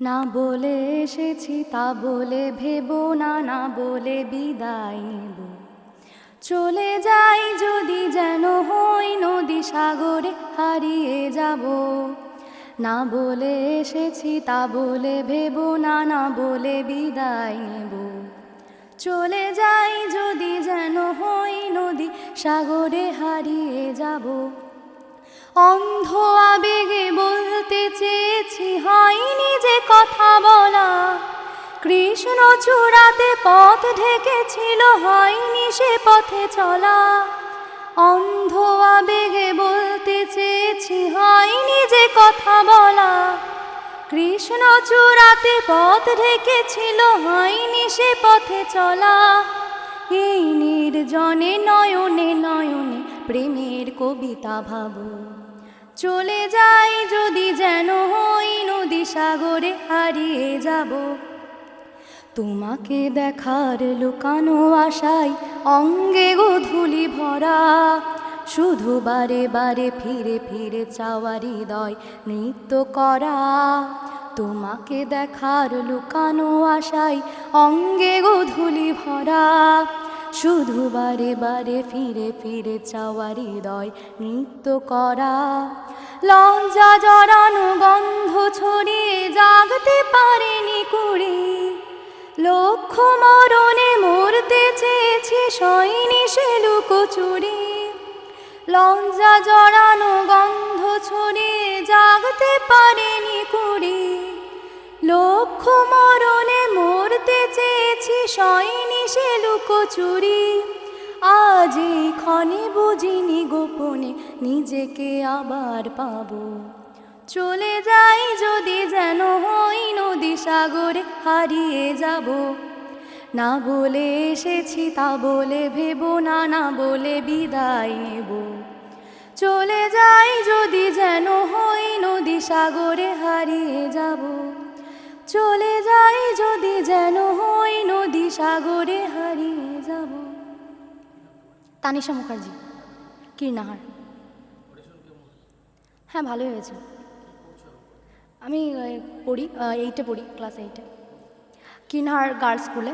না বলে এসেছি, তা বলে ভেবো না না বলে বিদায় নেব। চলে যাই যদি যেন হই নদী সাগরে, হারিয়ে যাব। না বলে এসেছি, তা বলে ভেবো না না বলে বিদায় নেব। চলে যাই যদি যেন হই নদী সাগরে, হারিয়ে যাব। অন্ধ আবেগে বলতে চেয়েছি হয়নি যে কথা বলা। কৃষ্ণ চূড়াতে পথ ঢেকেছিল, হয়নি সে পথে চলা। অন্ধ আবেগে বলতে চেয়েছি, হয়নি যে কথা বলা। কৃষ্ণ চূড়াতে পথ ঢেকেছিল, হয়নি সে পথে চলা। এই নির্জনে নয়নে নয়নে প্রেমের কবিতা ভাবো। চলে যাই যদি যেন সাগরে হারিয়ে যাব। তোমাকে দেখার লুকানো আশায় অঙ্গে গোধূলি ভরা, শুধু বারে বারে ফিরে ফিরে চাওয়ার হৃদয় নৃত্য করা। তোমাকে দেখার লুকানো আশায় অঙ্গে গো ধুলি ভরা শুধু বারে বারে ফিরে ফিরে চাওয়ার হৃদয় নৃত্য করা। লজ্জা জড়ানো গন্ধ ছড়িয়ে জাগতে পারেনি কুড়ি। লক্ষ মরণে মরতে চেয়েছে সৈনি সে লুকোচুরি। লজ্জা জড়ানো গন্ধ ছড়িয়ে জাগতে পারেনি কুড়ি। লক্ষ মরণে মরতে চেয়েছি, সৈনি সে লুকোচুরি আজ ক্ষণে বুঝিনি গোপনে, নিজেকে আবার পাব। চলে যাই যদি যেন হই নদী সাগরে, হারিয়ে যাব। না বলে এসেছি, তা বলে ভেবো না না বলে বিদায় নেব। চলে যাই যদি যেন হই নদী সাগরে, হারিয়ে যাব। চলে যাই যদি যেন হই নদী সাগরে হারিয়ে যাব। তানিশা মুখার্জি, কীর্ণাহার। হ্যাঁ ভালোই হয়েছে। আমি পড়ি এইটে পড়ি ক্লাস এইটে কিনহার গার্লস স্কুলে